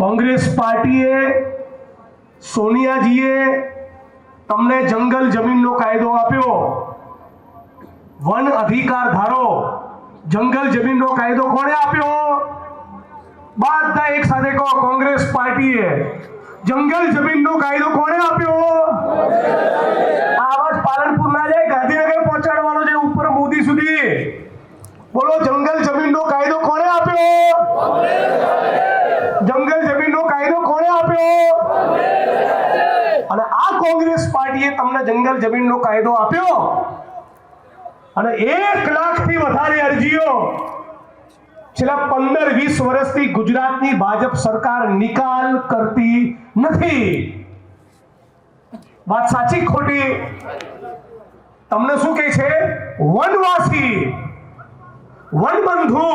કોંગ્રેસ પાર્ટીએ સોનિયાજીએ તમને જંગલ જમીનનો કાયદો આપ્યો. વન અધિકાર ધારો. જંગલ જમીનનો કાયદો કોણે આપ્યો? બધા એક સાથે કહો, કોંગ્રેસ પાર્ટીએ. જંગલ જમીનનો કાયદો કોણે આપ્યો? આ પાલનપુરના જાય ગાંધીનગર પહોંચાડવાનો છે, ઉપર મોદી સુધી. બોલો, જંગલ જમીનનો કાયદો કોણે આપ્યો જંગલ જમીનનો કાયદો કોણે આપ્યો અને આ કોંગ્રેસ પાર્ટીએ તમને જંગલ જમીનનો કાયદો આપ્યો. અને એક લાખથી વધારે અરજીઓ છેલ્લા પંદર, વીસ વર્ષથી ગુજરાતની ભાજપ સરકાર નિકાલ કરતી નથી. વાત સાચી ખોટી? તમને શું કહે છે? વનવાસી, વનબંધુ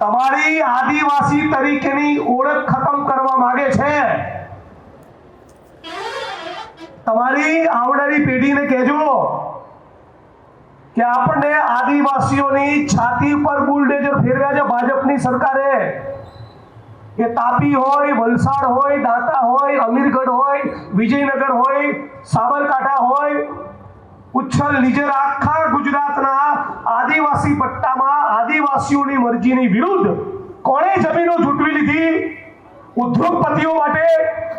તમારી આદિવાસી તરીકેની ઓળખ ખતમ કરવા માંગે છે. તમારી આવનારી પેઢીને કહેજો કે આપણને આદિવાસીઓની છાતી પર બુલડેઝર ફેરવ્યા છે ભાજપની સરકારે. એ તાપી હોય, વલસાડ હોય, દાંતા હોય, અમીરગઢ હોય, વિજયનગર હોય, સાબરકાંઠા હોય, ઉચ્છલ નીચે આખા ગુજરાતના આદિવાસી પટ્ટામાં આદિવાસીઓની મરજીની વિરુદ્ધ કોણે જમીનો ઝૂંટવી લીધી? ઉદ્યોગપતિઓ માટે,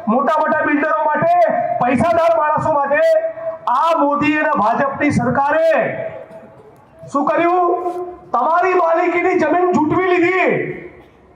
મોટા મોટા બિલ્ડરો માટે, પૈસાદાર માણસો માટે આ મોદી અને ભાજપની સરકારે શું કર્યું? તમારી